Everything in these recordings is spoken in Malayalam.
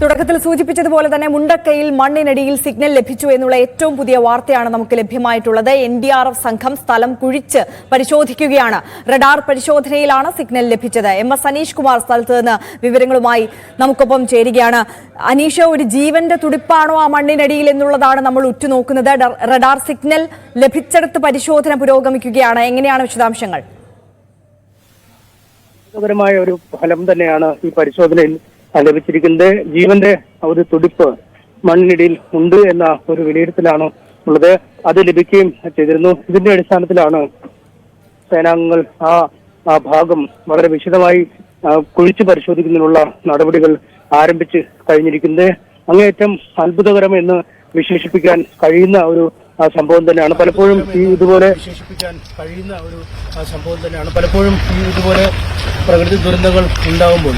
തുടക്കത്തിൽ സൂചിപ്പിച്ചതുപോലെ തന്നെ മുണ്ടക്കയിൽ മണ്ണിനടിയിൽ സിഗ്നൽ ലഭിച്ചു എന്നുള്ള ഏറ്റവും പുതിയ വാർത്തയാണ് നമുക്ക് ലഭ്യമായിട്ടുള്ളത്. എൻ ഡി ആർ എഫ് സംഘം സ്ഥലം കുഴിച്ച് പരിശോധിക്കുകയാണ്. റഡാർ പരിശോധനയിലാണ് സിഗ്നൽ ലഭിച്ചത്. എം എസ് അനീഷ് കുമാർ സ്ഥലത്ത് നിന്ന് വിവരങ്ങളുമായി നമുക്കൊപ്പം ചേരുകയാണ്. അനീഷ ഒരു ജീവന്റെ തുടിപ്പാണോ ആ മണ്ണിനടിയിൽ എന്നുള്ളതാണ് നമ്മൾ ഉറ്റുനോക്കുന്നത്. റഡാർ സിഗ്നൽ ലഭിച്ചെടുത്ത് പരിശോധന പുരോഗമിക്കുകയാണ്. എങ്ങനെയാണ് വിശദാംശങ്ങൾ? ഒരു ഫലം തന്നെയാണ് ഈ പരിശോധനയിൽ ലഭിച്ചിരിക്കുന്നത് ജീവന്റെ ഒരു തുടിപ്പ് മണ്ണിടിയിൽ ഉണ്ട് എന്ന ഒരു വിലയിരുത്തലാണ് ഉള്ളത്. അത് ലഭിക്കുകയും ചെയ്തിരുന്നു. ഇതിന്റെ അടിസ്ഥാനത്തിലാണ് സേനാംഗങ്ങൾ ആ ആ ഭാഗം വളരെ വിശദമായി കുഴിച്ചു പരിശോധിക്കുന്നതിനുള്ള നടപടികൾ ആരംഭിച്ച് കഴിഞ്ഞിരിക്കുന്നത്. അങ്ങേയറ്റം അത്ഭുതകരം എന്ന് വിശേഷിപ്പിക്കാൻ കഴിയുന്ന ഒരു സംഭവം തന്നെയാണ്. പലപ്പോഴും ഈ ഇതുപോലെ വിശേഷിപ്പിക്കാൻ കഴിയുന്ന ഒരു സംഭവം തന്നെയാണ്. പലപ്പോഴും ഈ ഇതുപോലെ പ്രകൃതി ദുരന്തങ്ങൾ ഉണ്ടാകുമ്പോൾ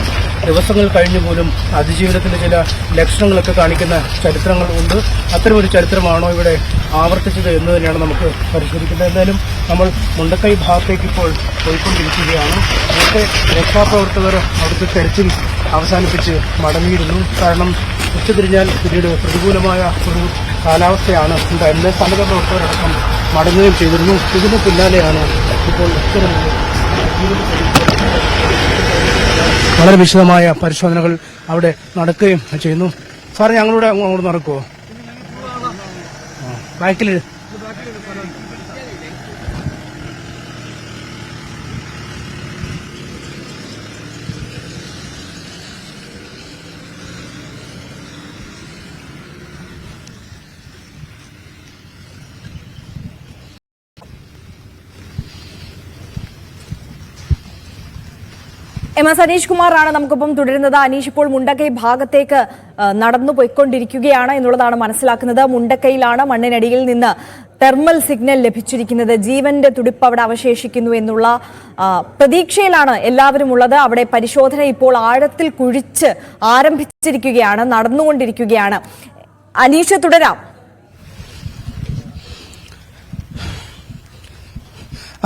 ദിവസങ്ങൾ കഴിഞ്ഞു പോലും അതിജീവനത്തിന്റെ ചില ലക്ഷണങ്ങളൊക്കെ കാണിക്കുന്ന ചരിത്രങ്ങൾ ഉണ്ട്. അത്തരമൊരു ചരിത്രമാണോ ഇവിടെ ആവർത്തിച്ചത് എന്ന് തന്നെയാണ് നമുക്ക് പരിശോധിക്കുന്നത് എന്തായാലും നമ്മൾ മുണ്ടക്കൈ ഭാഗത്തേക്ക് ഇപ്പോൾ പോയിക്കൊണ്ടിരിക്കുകയാണ്. ഇവിടുത്തെ രക്ഷാപ്രവർത്തകർ അവിടുത്തെ തെരച്ചിൽ അവസാനിപ്പിച്ച് മടങ്ങിയിരുന്നു. കാരണം ഉച്ചതിരിഞ്ഞാൽ പിന്നീട് പ്രതികൂലമായ ഒരു കാലാവസ്ഥയാണ് ഉണ്ടായിരുന്നത്. സന്നദ്ധ പ്രവർത്തകരടക്കം മടങ്ങുകയും ചെയ്തിരുന്നു. ഇതിന് പിന്നാലെയാണ് ഇപ്പോൾ ഇത്തരമൊരു വളരെ വിശദമായ പരിശോധനകൾ അവിടെ നടക്കുകയും ചെയ്യുന്നു. സാറേ ഞങ്ങളുടെ അങ്ങോട്ട് നടക്കുമോ ബാക്കിൽ എം എസ് അനീഷ് കുമാറാണ് നമുക്കൊപ്പം തുടരുന്നത്. അനീഷ് ഇപ്പോൾ മുണ്ടക്കൈ ഭാഗത്തേക്ക് നടന്നു പോയിക്കൊണ്ടിരിക്കുകയാണ് എന്നുള്ളതാണ് മനസ്സിലാക്കുന്നത്. മുണ്ടക്കൈയിലാണ് മണ്ണിനടിയിൽ നിന്ന് തെർമൽ സിഗ്നൽ ലഭിച്ചിരിക്കുന്നത്. ജീവന്റെ തുടിപ്പ് അവിടെ അവശേഷിക്കുന്നു എന്നുള്ള പ്രതീക്ഷയിലാണ് എല്ലാവരും ഉള്ളത്. അവിടെ പരിശോധന ഇപ്പോൾ ആഴത്തിൽ കുഴിച്ച് ആരംഭിച്ചിരിക്കുകയാണ് നടന്നുകൊണ്ടിരിക്കുകയാണ്. അനീഷ് തുടരാം.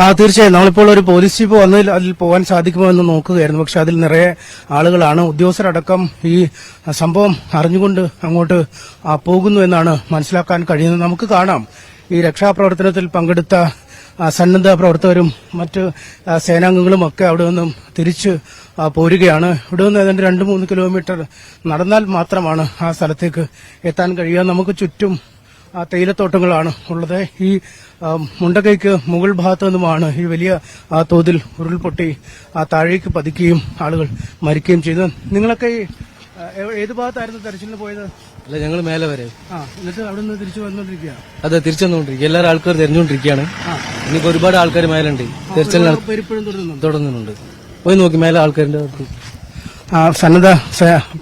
ആ തീർച്ചയായും. നമ്മളിപ്പോൾ ഒരു പോലീസ് ജീപ്പ് വന്നതിൽ അതിൽ പോകാൻ സാധിക്കുമോ എന്ന് നോക്കുകയായിരുന്നു. പക്ഷെ അതിൽ നിറയെ ആളുകളാണ്. ഉദ്യോഗസ്ഥരടക്കം ഈ സംഭവം അറിഞ്ഞുകൊണ്ട് അങ്ങോട്ട് പോകുന്നു എന്നാണ് മനസ്സിലാക്കാൻ കഴിയുന്നത്. നമുക്ക് കാണാം. ഈ രക്ഷാപ്രവർത്തനത്തിൽ പങ്കെടുത്ത സന്നദ്ധ പ്രവർത്തകരും മറ്റ് സേനാംഗങ്ങളും ഒക്കെ അവിടെ നിന്നും തിരിച്ച് പോരുകയാണ്. ഇവിടെ നിന്ന് ഏതാണ്ട് രണ്ട് മൂന്ന് കിലോമീറ്റർ നടന്നാൽ മാത്രമാണ് ആ സ്ഥലത്തേക്ക് എത്താൻ കഴിയുക. നമുക്ക് ചുറ്റും തേയിലത്തോട്ടങ്ങളാണ് ഉള്ളത്. ഈ മുണ്ടകൈക്ക് മുണ്ടക്കൈക്ക് മുകൾ ഭാഗത്തു നിന്നുമാണ് ഈ വലിയ ആ, തോതിൽ ഉരുൾപൊട്ടി ആ, താഴേക്ക് പതിക്കുകയും ആളുകൾ മരിക്കുകയും ചെയ്തു നിങ്ങളൊക്കെ ഈ, ഏത് ഭാഗത്തായിരുന്നു തെരച്ചിലിന് പോയത്? അല്ല ഞങ്ങൾ മേലെ വരെ. ആ എന്നിട്ട് അവിടെ നിന്ന് തിരിച്ചു വന്നോണ്ടിരിക്കുക അതെ തിരിച്ചു വന്നുകൊണ്ടിരിക്കുക. എല്ലാ ആൾക്കാർ തെരഞ്ഞുകൊണ്ടിരിക്കുകയാണ്. ഇനിയിപ്പോ ഒരുപാട് ആൾക്കാർ മേലുണ്ട്. തിരച്ചിൽ നട- ഇപ്പോഴും തുടരുന്നുണ്ട്. തുടങ്ങുന്നുണ്ട് പോയി നോക്കി മേലെ ആൾക്കാരുടെ സന്നദ്ധ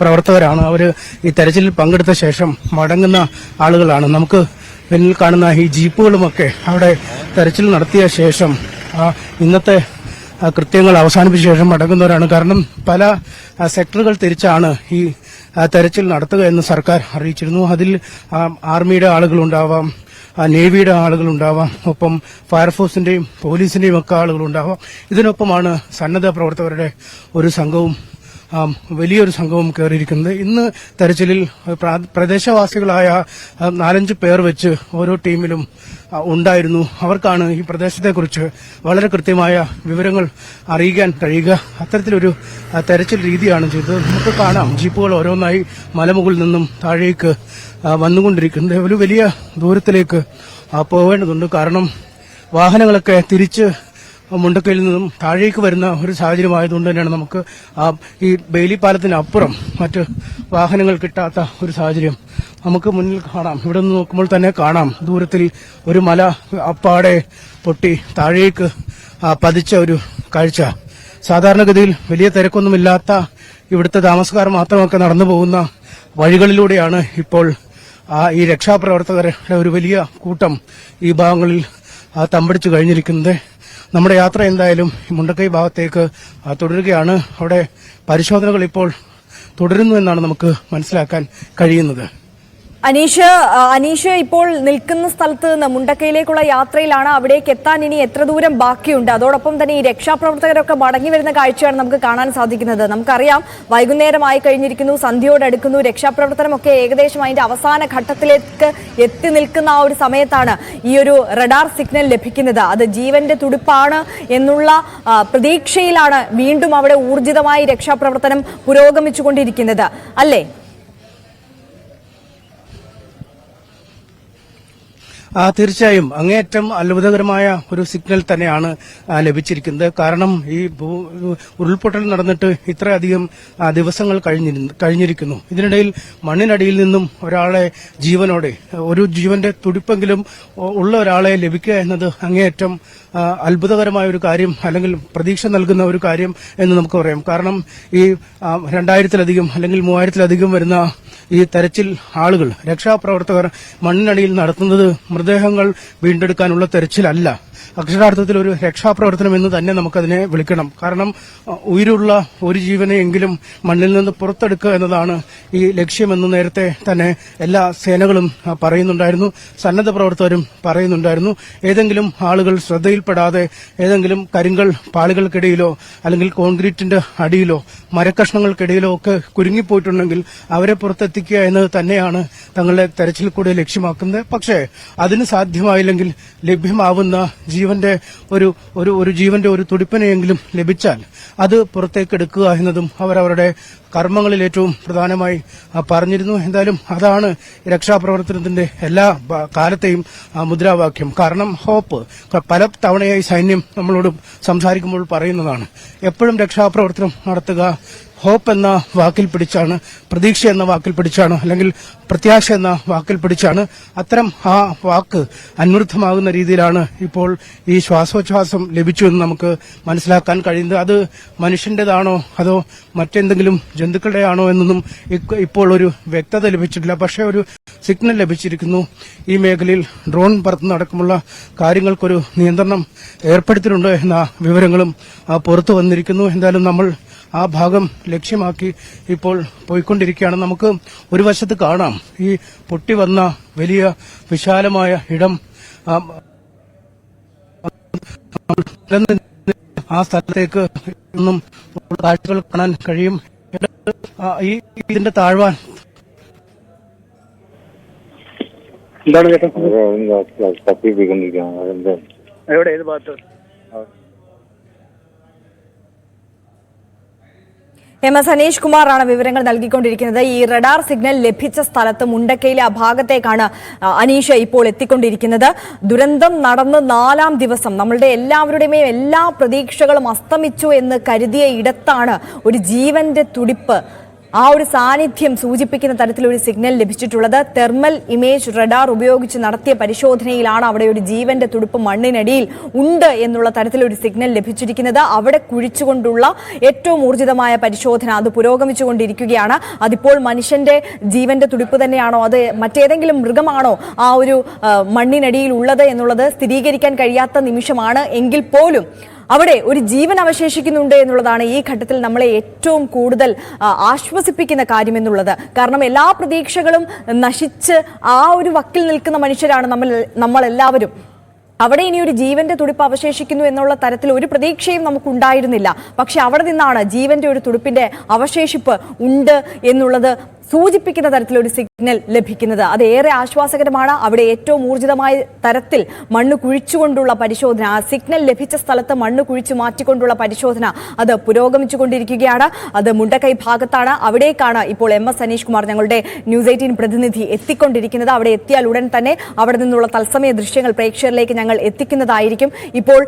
പ്രവർത്തകരാണ്. അവർ ഈ തെരച്ചിലിൽ പങ്കെടുത്ത ശേഷം മടങ്ങുന്ന ആളുകളാണ്. നമുക്ക് പിന്നിൽ കാണുന്ന ഈ ജീപ്പുകളുമൊക്കെ അവിടെ തെരച്ചിൽ നടത്തിയ ശേഷം ഇന്നത്തെ കൃത്യങ്ങൾ അവസാനിപ്പിച്ച ശേഷം മടങ്ങുന്നവരാണ്. കാരണം പല സെക്ടറുകൾ തിരിച്ചാണ് ഈ തെരച്ചിൽ നടത്തുക എന്ന് സർക്കാർ അറിയിച്ചിരുന്നു. അതിൽ ആർമിയുടെ ആളുകളുണ്ടാവാം നേവിയുടെ ആളുകളുണ്ടാവാം ഒപ്പം ഫയർഫോഴ്സിന്റെയും പോലീസിന്റെയും ഒക്കെ ആളുകളുണ്ടാവാം. ഇതിനൊപ്പമാണ് സന്നദ്ധ പ്രവർത്തകരുടെ ഒരു സംഘവും വലിയൊരു സംഘവും കയറിയിരിക്കുന്നത് ഇന്ന് തെരച്ചിലിൽ പ്രദേശവാസികളായ നാലഞ്ച് പേർ വെച്ച് ഓരോ ടീമിലും ഉണ്ടായിരുന്നു. അവർക്കാണ് ഈ പ്രദേശത്തെക്കുറിച്ച് വളരെ കൃത്യമായ വിവരങ്ങൾ അറിയിക്കാൻ കഴിയുക. അത്തരത്തിലൊരു തെരച്ചിൽ രീതിയാണ് ചെയ്തത്. നമുക്ക് കാണാം. ജീപ്പുകൾ ഓരോന്നായി മലമുകളിൽ നിന്നും താഴേക്ക് വന്നുകൊണ്ടിരിക്കുന്നത് ഒരു വലിയ ദൂരത്തിലേക്ക് പോകേണ്ടതുണ്ട് കാരണം വാഹനങ്ങളൊക്കെ തിരിച്ച് മുണ്ടക്കയിൽ നിന്നും താഴേക്ക് വരുന്ന ഒരു സാഹചര്യമായതുകൊണ്ട് തന്നെയാണ് നമുക്ക് ആ ഈ ബെയിലി പാലത്തിനപ്പുറം മറ്റ് വാഹനങ്ങൾ കിട്ടാത്ത ഒരു സാഹചര്യം നമുക്ക് മുന്നിൽ കാണാം. ഇവിടെ നിന്ന് നോക്കുമ്പോൾ തന്നെ കാണാം. ദൂരത്തിൽ ഒരു മല അപ്പാടെ പൊട്ടി താഴേക്ക് പതിച്ച ഒരു കാഴ്ച. സാധാരണഗതിയിൽ വലിയ തിരക്കൊന്നുമില്ലാത്ത ഇവിടുത്തെ താമസക്കാർ മാത്രമൊക്കെ നടന്നു പോകുന്ന വഴികളിലൂടെയാണ് ഇപ്പോൾ ഈ രക്ഷാപ്രവർത്തകരുടെ ഒരു വലിയ കൂട്ടം ഈ ഭാഗങ്ങളിൽ തമ്പടിച്ചു കഴിഞ്ഞിരിക്കുന്നത്. നമ്മുടെ യാത്ര എന്തായാലും മുണ്ടക്കൈ ഭാഗത്തേക്ക് തുടരുകയാണ്. അവിടെ പരിശോധനകൾ ഇപ്പോൾ തുടരുന്നു എന്നാണ് നമുക്ക് മനസ്സിലാക്കാൻ കഴിയുന്നത്. അനീഷ് അനീഷ് ഇപ്പോൾ നിൽക്കുന്ന സ്ഥലത്ത് നിന്ന് മുണ്ടക്കയിലേക്കുള്ള യാത്രയിലാണ്. അവിടേക്ക് എത്താൻ ഇനി എത്ര ദൂരം ബാക്കിയുണ്ട്? അതോടൊപ്പം തന്നെ ഈ രക്ഷാപ്രവർത്തകരൊക്കെ മടങ്ങി വരുന്ന കാഴ്ചയാണ് നമുക്ക് കാണാൻ സാധിക്കുന്നത്. നമുക്കറിയാം വൈകുന്നേരമായി കഴിഞ്ഞിരിക്കുന്നു സന്ധ്യയോടടുക്കുന്നു രക്ഷാപ്രവർത്തനമൊക്കെ ഏകദേശം അതിന്റെ അവസാന ഘട്ടത്തിലേക്ക് എത്തി നിൽക്കുന്ന ആ ഒരു സമയത്താണ് ഈ ഒരു റഡാർ സിഗ്നൽ ലഭിക്കുന്നത്. അത് ജീവന്റെ തുടിപ്പാണ് എന്നുള്ള പ്രതീക്ഷയിലാണ് വീണ്ടും അവിടെ ഊർജിതമായി രക്ഷാപ്രവർത്തനം പുരോഗമിച്ചുകൊണ്ടിരിക്കുന്നത്. അല്ലേ? തീർച്ചയായും അങ്ങേയറ്റം അത്ഭുതകരമായ ഒരു സിഗ്നൽ തന്നെയാണ് ലഭിച്ചിരിക്കുന്നത്. കാരണം ഈ ഉരുൾപൊട്ടൽ നടന്നിട്ട് ഇത്രയധികം ദിവസങ്ങൾ കഴിഞ്ഞിരിക്കുന്നു. ഇതിനിടയിൽ മണ്ണിനടിയിൽ നിന്നും ഒരാളെ ജീവനോടെ ഒരു ജീവന്റെ തുടിപ്പെങ്കിലും ഉള്ള ഒരാളെ ലഭിക്കുക എന്നത് അങ്ങേയറ്റം അത്ഭുതകരമായ ഒരു കാര്യം അല്ലെങ്കിൽ പ്രതീക്ഷ നൽകുന്ന ഒരു കാര്യം എന്ന് നമുക്ക് പറയാം. കാരണം ഈ രണ്ടായിരത്തിലധികം അല്ലെങ്കിൽ മൂവായിരത്തിലധികം വരുന്ന ഈ തെരച്ചിൽ ആളുകൾ രക്ഷാപ്രവർത്തകർ മണ്ണിനടിയിൽ നടത്തുന്നത് മൃതദേഹങ്ങൾ വീണ്ടെടുക്കാനുള്ള തെരച്ചിലല്ല. അക്ഷരാർത്ഥത്തിൽ ഒരു രക്ഷാപ്രവർത്തനം എന്ന് തന്നെ നമുക്കതിനെ വിളിക്കണം. കാരണം ഉയരുള്ള ഒരു ജീവനെയെങ്കിലും മണ്ണിൽ നിന്ന് പുറത്തെടുക്കുക എന്നതാണ് ഈ ലക്ഷ്യമെന്ന് നേരത്തെ തന്നെ എല്ലാ സേനകളും പറയുന്നുണ്ടായിരുന്നു. സന്നദ്ധ പ്രവർത്തകരും പറയുന്നുണ്ടായിരുന്നു. ഏതെങ്കിലും ആളുകൾ ശ്രദ്ധയിൽപ്പെടാതെ ഏതെങ്കിലും കരിങ്കൽ പാളികൾക്കിടയിലോ അല്ലെങ്കിൽ കോൺക്രീറ്റിന്റെ അടിയിലോ മരക്കഷ്ണങ്ങൾക്കിടയിലോ ഒക്കെ കുരുങ്ങിപ്പോയിട്ടുണ്ടെങ്കിൽ അവരെ പുറത്തെത്തിക്കുക എന്നത് തന്നെയാണ് തങ്ങളുടെ തെരച്ചിൽ കൂടെ ലക്ഷ്യമാക്കുന്നത്. പക്ഷേ അതിന് സാധ്യമായില്ലെങ്കിൽ ലഭ്യമാവുന്ന ജീവന്റെ ഒരു ഒരു ഒരു ജീവന്റെ ഒരു തുടിപ്പിനെയെങ്കിലും ലഭിച്ചാൽ അത് പുറത്തേക്ക് എടുക്കുക എന്നതും അവരവരുടെ കർമ്മങ്ങളിൽ ഏറ്റവും പ്രധാനമായി പറഞ്ഞിരുന്നു. എന്തായാലും അതാണ് രക്ഷാപ്രവർത്തനത്തിന്റെ എല്ലാ കാലത്തെയും മുദ്രാവാക്യം. കാരണം ഹോപ്പ് പല തവണയായി സൈന്യം നമ്മളോട് സംസാരിക്കുമ്പോൾ പറയുന്നതാണ്. എപ്പോഴും രക്ഷാപ്രവർത്തനം നടത്തുക ഹോപ്പ് എന്ന വാക്കിൽ പിടിച്ചാണ് പ്രതീക്ഷ എന്ന വാക്കിൽ പിടിച്ചാണ് അല്ലെങ്കിൽ പ്രത്യാശ എന്ന വാക്കിൽ പിടിച്ചാണ് അത്തരം ആ വാക്ക് അന്വർത്ഥമാകുന്ന രീതിയിലാണ് ഇപ്പോൾ ഈ ശ്വാസോച്ഛ്വാസം ലഭിച്ചു എന്ന് നമുക്ക് മനസ്സിലാക്കാൻ കഴിയുന്നത്. അത് മനുഷ്യന്റേതാണോ? അതോ മറ്റെന്തെങ്കിലും ജന്തുക്കളുടെയാണോ എന്നൊന്നും ഇപ്പോൾ ഒരു വ്യക്തത ലഭിച്ചിട്ടില്ല. പക്ഷേ ഒരു സിഗ്നൽ ലഭിച്ചിരിക്കുന്നു. ഈ മേഖലയിൽ ഡ്രോൺ പറത്തുന്ന അടക്കമുള്ള കാര്യങ്ങൾക്കൊരു നിയന്ത്രണം ഏർപ്പെടുത്തിയിട്ടുണ്ട് എന്ന വിവരങ്ങളും പുറത്തു വന്നിരിക്കുന്നു. എന്തായാലും നമ്മൾ ആ ഭാഗം ലക്ഷ്യമാക്കി ഇപ്പോൾ പോയിക്കൊണ്ടിരിക്കുകയാണ്. നമുക്ക് ഒരു വശത്ത് കാണാം. ഈ പൊട്ടി വന്ന വലിയ വിശാലമായ ഇടം ആ, സ്ഥലത്തേക്ക് ഒന്നും കാഴ്ചകൾ കാണാൻ കഴിയും. ഈ ഇതിന്റെ താഴ്വാൻ. എന്താണ് ചേട്ടാ? എവിടെ? ഏത് ഭാഗത്ത്? എം എസ് അനീഷ് കുമാറാണ് വിവരങ്ങൾ നൽകിക്കൊണ്ടിരിക്കുന്നത്. ഈ റഡാർ സിഗ്നൽ ലഭിച്ച സ്ഥലത്ത് മുണ്ടക്കയിലെ ആ ഭാഗത്തേക്കാണ് അനീഷ ഇപ്പോൾ എത്തിക്കൊണ്ടിരിക്കുന്നത്. ദുരന്തം നടന്ന് നാലാം ദിവസം നമ്മളുടെ എല്ലാവരുടെയും എല്ലാ പ്രതീക്ഷകളും അസ്തമിച്ചു എന്ന് കരുതിയ ഇടത്താണ് ഒരു ജീവന്റെ തുടിപ്പ് ആ ഒരു സാന്നിധ്യം സൂചിപ്പിക്കുന്ന തരത്തിലൊരു സിഗ്നൽ ലഭിച്ചിട്ടുള്ളത് തെർമൽ ഇമേജ് റഡാർ ഉപയോഗിച്ച് നടത്തിയ പരിശോധനയിലാണ് അവിടെ ഒരു ജീവന്റെ തുടുപ്പ് മണ്ണിനടിയിൽ ഉണ്ട് എന്നുള്ള തരത്തിലൊരു സിഗ്നൽ ലഭിച്ചിരിക്കുന്നത്. അവിടെ കുഴിച്ചുകൊണ്ടുള്ള ഏറ്റവും ഊർജിതമായ പരിശോധന അത് പുരോഗമിച്ചുകൊണ്ടിരിക്കുകയാണ്. അതിപ്പോൾ മനുഷ്യന്റെ ജീവന്റെ തുടിപ്പ് തന്നെയാണോ അത് മറ്റേതെങ്കിലും മൃഗമാണോ ആ ഒരു മണ്ണിനടിയിൽ ഉള്ളത് എന്നുള്ളത് സ്ഥിരീകരിക്കാൻ കഴിയാത്ത നിമിഷമാണ്. എങ്കിൽ പോലും അവിടെ ഒരു ജീവൻ അവശേഷിക്കുന്നുണ്ട് എന്നുള്ളതാണ് ഈ ഘട്ടത്തിൽ നമ്മളെ ഏറ്റവും കൂടുതൽ ആശ്വസിപ്പിക്കുന്ന കാര്യം എന്നുള്ളത്. കാരണം എല്ലാ പ്രതീക്ഷകളും നശിച്ച് ആ ഒരു വക്കിൽ നിൽക്കുന്ന മനുഷ്യരാണ് നമ്മൾ നമ്മളെല്ലാവരും. അവിടെ ഇനി ഒരു ജീവന്റെ തുടിപ്പ് അവശേഷിക്കുന്നു എന്നുള്ള തരത്തിൽ ഒരു പ്രതീക്ഷയും നമുക്കുണ്ടായിരുന്നില്ല. പക്ഷെ അവിടെ നിന്നാണ് ജീവന്റെ ഒരു തുടിപ്പിന്റെ അവശേഷിപ്പ് ഉണ്ട് എന്നുള്ളത് സൂചിപ്പിക്കുന്ന തരത്തിലൊരു സിഗ്നൽ ലഭിക്കുന്നത്. അത് ഏറെ ആശ്വാസകരമാണ്. അവിടെ ഏറ്റവും ഊർജിതമായ തരത്തിൽ മണ്ണ് കുഴിച്ചുകൊണ്ടുള്ള പരിശോധന ആ സിഗ്നൽ ലഭിച്ച സ്ഥലത്ത് മണ്ണ് കുഴിച്ചു മാറ്റിക്കൊണ്ടുള്ള പരിശോധന അത് പുരോഗമിച്ചുകൊണ്ടിരിക്കുകയാണ്. അത് മുണ്ടക്കൈ ഭാഗത്താണ്. അവിടേക്കാണ് ഇപ്പോൾ എം എസ് അനീഷ് കുമാർ ഞങ്ങളുടെ ന്യൂസ് എയ്റ്റീൻ പ്രതിനിധി എത്തിക്കൊണ്ടിരിക്കുന്നത്. അവിടെ എത്തിയാൽ ഉടൻ തന്നെ അവിടെ നിന്നുള്ള തത്സമയ ദൃശ്യങ്ങൾ പ്രേക്ഷകരിലേക്ക് ഞങ്ങൾ എത്തിക്കുന്നതായിരിക്കും. ഇപ്പോൾ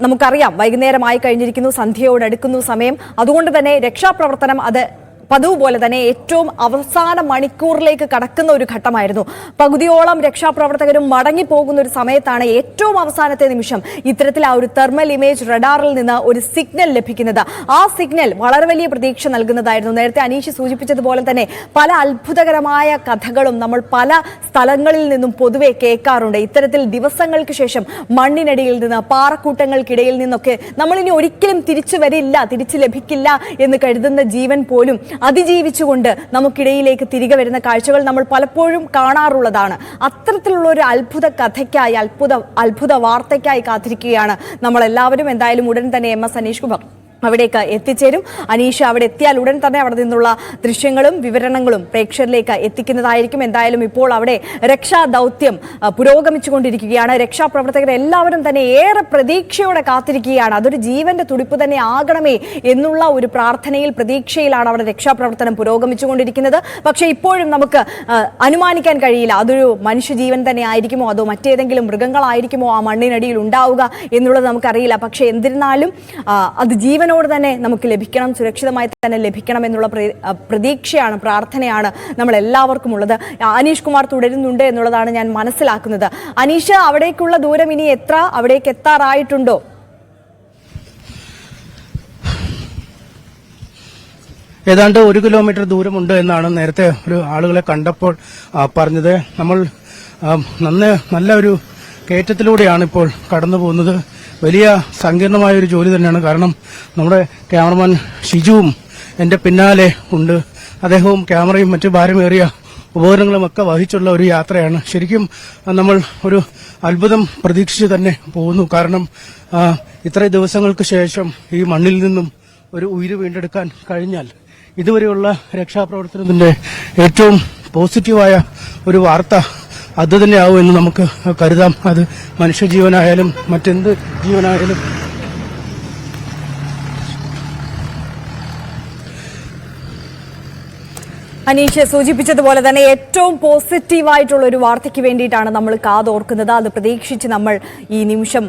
നമുക്കറിയാം വൈകുന്നേരമായി കഴിഞ്ഞിരിക്കുന്നു സന്ധ്യയോടടുക്കുന്നു സമയം. അതുകൊണ്ട് തന്നെ രക്ഷാപ്രവർത്തനം അത് പതിവ് പോലെ തന്നെ ഏറ്റവും അവസാന മണിക്കൂറിലേക്ക് കടക്കുന്ന ഒരു ഘട്ടമായിരുന്നു. പകുതിയോളം രക്ഷാപ്രവർത്തകരും മടങ്ങിപ്പോകുന്ന ഒരു സമയത്താണ് ഏറ്റവും അവസാനത്തെ നിമിഷം ഇത്തരത്തിൽ ആ ഒരു തെർമൽ ഇമേജ് റഡാറിൽ നിന്ന് ഒരു സിഗ്നൽ ലഭിക്കുന്നത്. ആ സിഗ്നൽ വളരെ വലിയ പ്രതീക്ഷ നൽകുന്നതായിരുന്നു. നേരത്തെ അനീഷ് സൂചിപ്പിച്ചതുപോലെ തന്നെ പല അത്ഭുതകരമായ കഥകളും നമ്മൾ പല സ്ഥലങ്ങളിൽ നിന്നും പൊതുവെ കേൾക്കാറുണ്ട്. ഇത്തരത്തിൽ ദിവസങ്ങൾക്ക് ശേഷം മണ്ണിനടിയിൽ നിന്ന് പാറക്കൂട്ടങ്ങൾക്കിടയിൽ നിന്നൊക്കെ നമ്മളിനി ഒരിക്കലും തിരിച്ചു വരില്ല തിരിച്ചു ലഭിക്കില്ല എന്ന് കരുതുന്ന ജീവൻ പോലും അതിജീവിച്ചുകൊണ്ട് നമുക്കിടയിലേക്ക് തിരികെ വരുന്ന കാഴ്ചകൾ നമ്മൾ പലപ്പോഴും കാണാറുള്ളതാണ്. അത്തരത്തിലുള്ള ഒരു അത്ഭുത കഥയ്ക്കായി അത്ഭുത അത്ഭുത വാർത്തയ്ക്കായി കാത്തിരിക്കുകയാണ് നമ്മളെല്ലാവരും. എന്തായാലും ഉടൻ തന്നെ എം എസ് അനീഷ് കുമാർ. അവിടേക്ക് എത്തിച്ചേരും. അനീഷ അവിടെ എത്തിയാൽ ഉടൻ തന്നെ അവിടെ നിന്നുള്ള ദൃശ്യങ്ങളും വിവരണങ്ങളും പ്രേക്ഷകരിലേക്ക് എത്തിക്കുന്നതായിരിക്കും. എന്തായാലും ഇപ്പോൾ അവിടെ രക്ഷാ ദൗത്യം പുരോഗമിച്ചുകൊണ്ടിരിക്കുകയാണ്. രക്ഷാപ്രവർത്തകർ എല്ലാവരും തന്നെ ഏറെ പ്രതീക്ഷയോടെ കാത്തിരിക്കുകയാണ്. അതൊരു ജീവന്റെ തുടിപ്പ് തന്നെ ആകണമേ എന്നുള്ള ഒരു പ്രാർത്ഥനയിൽ പ്രതീക്ഷയിലാണ് അവിടെ രക്ഷാപ്രവർത്തനം പുരോഗമിച്ചുകൊണ്ടിരിക്കുന്നത്. പക്ഷേ ഇപ്പോഴും നമുക്ക് അനുമാനിക്കാൻ കഴിയില്ല. അതൊരു മനുഷ്യജീവൻ തന്നെ ആയിരിക്കുമോ? അതോ മറ്റേതെങ്കിലും മൃഗങ്ങളായിരിക്കുമോ ആ മണ്ണിനടിയിൽ ഉണ്ടാവുക എന്നുള്ളത് നമുക്കറിയില്ല. പക്ഷേ എന്നിരുന്നാലും അത് അത് ജീവനോട് തന്നെ നമുക്ക് ലഭിക്കണം സുരക്ഷിതമായി തന്നെ ലഭിക്കണം എന്നുള്ള പ്ര- പ്രതീക്ഷയാണ് പ്രാർത്ഥനയാണ് നമ്മൾ എല്ലാവർക്കും ഉള്ളത് അനീഷ് കുമാർ തുടരുന്നുണ്ട് എന്നുള്ളതാണ് ഞാൻ മനസ്സിലാക്കുന്നത്. അനീഷ് അവിടേക്കുള്ള ദൂരം ഇനി എത്ര? അവിടേക്ക് എത്താറായിട്ടുണ്ടോ? ഏതാണ്ട് ഒരു കിലോമീറ്റർ ദൂരമുണ്ട് എന്നാണ് നേരത്തെ ഒരു ആളുകളെ കണ്ടപ്പോൾ പറഞ്ഞത്. നമ്മൾ നന്ന നല്ല ഒരു കയറ്റത്തിലൂടെയാണ് ഇപ്പോൾ കടന്നു പോകുന്നത് വലിയ സങ്കീർണമായ ഒരു ജോലി തന്നെയാണ്. കാരണം നമ്മുടെ ക്യാമറമാൻ ഷിജുവും എന്റെ പിന്നാലെ ഉണ്ട്. അദ്ദേഹവും ക്യാമറയും മറ്റു ഭാരമേറിയ ഉപകരണങ്ങളും ഒക്കെ വഹിച്ചുള്ള ഒരു യാത്രയാണ്. ശരിക്കും നമ്മൾ ഒരു അത്ഭുതം പ്രതീക്ഷിച്ച് തന്നെ പോകുന്നു. കാരണം ഇത്ര ദിവസങ്ങൾക്ക് ശേഷം ഈ മണ്ണിൽ നിന്നും ഒരു ഉയിര് വീണ്ടെടുക്കാൻ കഴിഞ്ഞാൽ ഇതുവരെയുള്ള രക്ഷാപ്രവർത്തനത്തിന്റെ ഏറ്റവും പോസിറ്റീവായ ഒരു വാർത്ത അത് തന്നെയാവും എന്ന് നമുക്ക് കരുതാം. അത് മനുഷ്യജീവനായാലും മറ്റെന്ത് ജീവനായാലും അനീഷ് സൂചിപ്പിച്ചതുപോലെ തന്നെ ഏറ്റവും പോസിറ്റീവായിട്ടുള്ള ഒരു വാർത്തയ്ക്ക് വേണ്ടിയിട്ടാണ് നമ്മൾ കാതോർക്കുന്നത്. അത് പ്രതീക്ഷിച്ച് നമ്മൾ ഈ നിമിഷം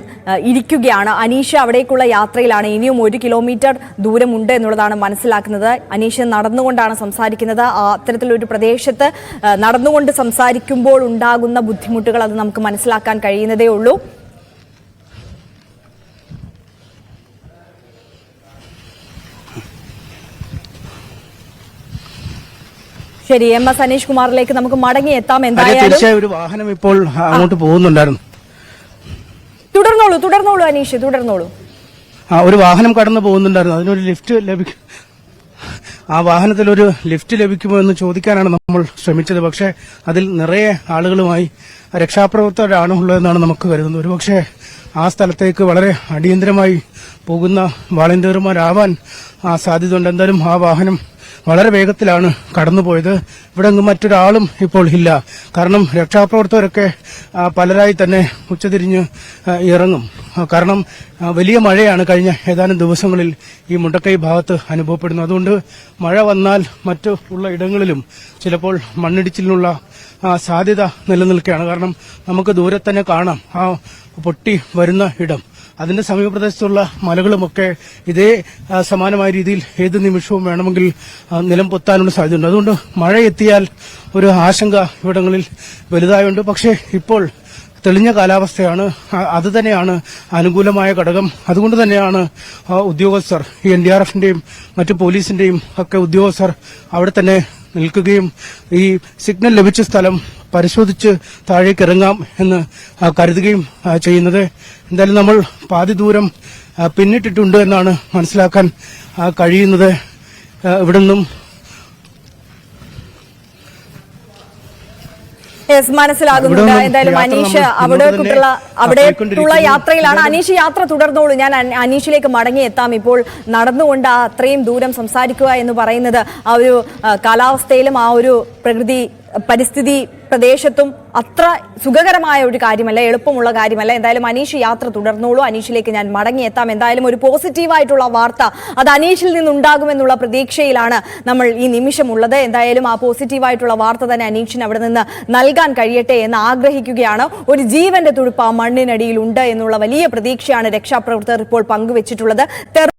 ഇരിക്കുകയാണ്. അനീഷ് അവിടേക്കുള്ള യാത്രയിലാണ്. ഇനിയും ഒരു കിലോമീറ്റർ ദൂരമുണ്ട് എന്നുള്ളതാണ് മനസ്സിലാക്കുന്നത്. അനീഷ് നടന്നുകൊണ്ടാണ് സംസാരിക്കുന്നത്. അത്തരത്തിലൊരു പ്രദേശത്ത് നടന്നുകൊണ്ട് സംസാരിക്കുമ്പോൾ ഉണ്ടാകുന്ന ബുദ്ധിമുട്ടുകൾ അത് നമുക്ക് മനസ്സിലാക്കാൻ കഴിയുന്നതേ ഉള്ളൂ. ശരി എം എസ് അനീഷ് കുമാറിലേക്ക് നമുക്ക് മടങ്ങി എത്താം എന്തായാലും. ഒരു വാഹനം ഇപ്പോൾ അങ്ങോട്ട് പോകുന്നുണ്ടായിരുന്നു. തുടർന്നോളൂ തുടർന്നോളൂ അനീഷ് തുടർന്നോളൂ. ആ ഒരു വാഹനം കടന്നു പോകുന്നുണ്ടായിരുന്നു. അതിനൊരു ലിഫ്റ്റ് ലഭിക്കും ആ വാഹനത്തിൽ ഒരു ലിഫ്റ്റ് ലഭിക്കുമോ എന്ന് ചോദിക്കാനാണ് നമ്മൾ ശ്രമിച്ചത്. പക്ഷേ അതിൽ നിറയെ ആളുകളുമായി രക്ഷാപ്രവർത്തകരാണ് ഉള്ളതെന്നാണ് നമുക്ക് കരുതുന്നത്. ഒരുപക്ഷെ ആ സ്ഥലത്തേക്ക് വളരെ അടിയന്തരമായി പോകുന്ന വാളണ്ടിയർമാരാവാൻ ആ സാധ്യതയുണ്ട്. എന്തായാലും ആ വാഹനം വളരെ വേഗത്തിലാണ് കടന്നുപോയത്. ഇവിടെ നിന്ന് മറ്റൊരാളും ഇപ്പോൾ ഇല്ല. കാരണം രക്ഷാപ്രവർത്തകരൊക്കെ പലരായി തന്നെ ഉച്ചതിരിഞ്ഞ് ഇറങ്ങും. കാരണം വലിയ മഴയാണ് കഴിഞ്ഞ ഏതാനും ദിവസങ്ങളിൽ ഈ മുണ്ടക്കൈ ഭാഗത്ത് അനുഭവപ്പെടുന്നത്. അതുകൊണ്ട് മഴ വന്നാൽ മറ്റു ഉള്ള ഇടങ്ങളിലും ചിലപ്പോൾ മണ്ണിടിച്ചിലിനുള്ള സാധ്യത നിലനിൽക്കുകയാണ്. കാരണം നമുക്ക് ദൂരെ തന്നെ കാണാം. ആ പൊട്ടി വരുന്ന ഇടം. അതിന്റെ സമീപപ്രദേശത്തുള്ള മലകളുമൊക്കെ ഇതേ സമാനമായ രീതിയിൽ ഏത് നിമിഷവും വേണമെങ്കിൽ നിലം പൊത്താനുള്ള സാധ്യതയുണ്ട്. അതുകൊണ്ട് മഴ എത്തിയാൽ ഒരു ആശങ്ക ഇവിടങ്ങളിൽ വലുതായുണ്ട്. പക്ഷേ ഇപ്പോൾ തെളിഞ്ഞ കാലാവസ്ഥയാണ് അത് തന്നെയാണ് അനുകൂലമായ ഘടകം. അതുകൊണ്ട് തന്നെയാണ് ഉദ്യോഗസ്ഥർ എൻ ഡി ആർ എഫിന്റെയും മറ്റു പോലീസിന്റെയും ഒക്കെ ഉദ്യോഗസ്ഥർ അവിടെ തന്നെ നിൽക്കുകയും ഈ സിഗ്നൽ ലഭിച്ച സ്ഥലം പരിശോധിച്ച് താഴേക്ക് ഇറങ്ങാം എന്ന് കരുതുകയും ചെയ്യുന്നത്. എന്തായാലും നമ്മൾ പാതി ദൂരം പിന്നിട്ടിട്ടുണ്ട് എന്നാണ് മനസ്സിലാക്കാൻ കഴിയുന്നത്. ഇവിടെ നിന്നും യെസ് മനസ്സിലാകുന്നുണ്ട്. എന്തായാലും അനീഷ് അവിടേക്കുള്ള അവിടേക്കുള്ള യാത്രയിലാണ്. അനീഷ് യാത്ര തുടർന്നോളൂ. ഞാൻ അന- അനീഷിലേക്ക് മടങ്ങി എത്താം ഇപ്പോൾ നടന്നുകൊണ്ട് ആ അത്രയും ദൂരം സംസാരിക്കുക എന്ന് പറയുന്നത് ആ ഒരു കാലാവസ്ഥയിലും ആ ഒരു പ്രകൃതി പരിസ്ഥിതി പ്രദേശത്തും അത്ര സുഖകരമായ ഒരു കാര്യമല്ല എളുപ്പമുള്ള കാര്യമല്ല. എന്തായാലും അനീഷ് യാത്ര തുടർന്നോളൂ. അനീഷിലേക്ക് ഞാൻ മടങ്ങിയെത്താം. എന്തായാലും ഒരു പോസിറ്റീവായിട്ടുള്ള വാർത്ത അത് അനീഷിൽ നിന്നുണ്ടാകുമെന്നുള്ള പ്രതീക്ഷയിലാണ് നമ്മൾ ഈ നിമിഷം ഉള്ളത് എന്തായാലും ആ പോസിറ്റീവായിട്ടുള്ള വാർത്ത തന്നെ അനീഷിന് അവിടെ നിന്ന് നൽകാൻ കഴിയട്ടെ എന്ന് ആഗ്രഹിക്കുകയാണ്. ഒരു ജീവന്റെ തുടുപ്പ് ആ മണ്ണിനടിയിൽ ഉണ്ട് എന്നുള്ള വലിയ പ്രതീക്ഷയാണ് രക്ഷാപ്രവർത്തകർ ഇപ്പോൾ പങ്കുവച്ചിട്ടുള്ളത്.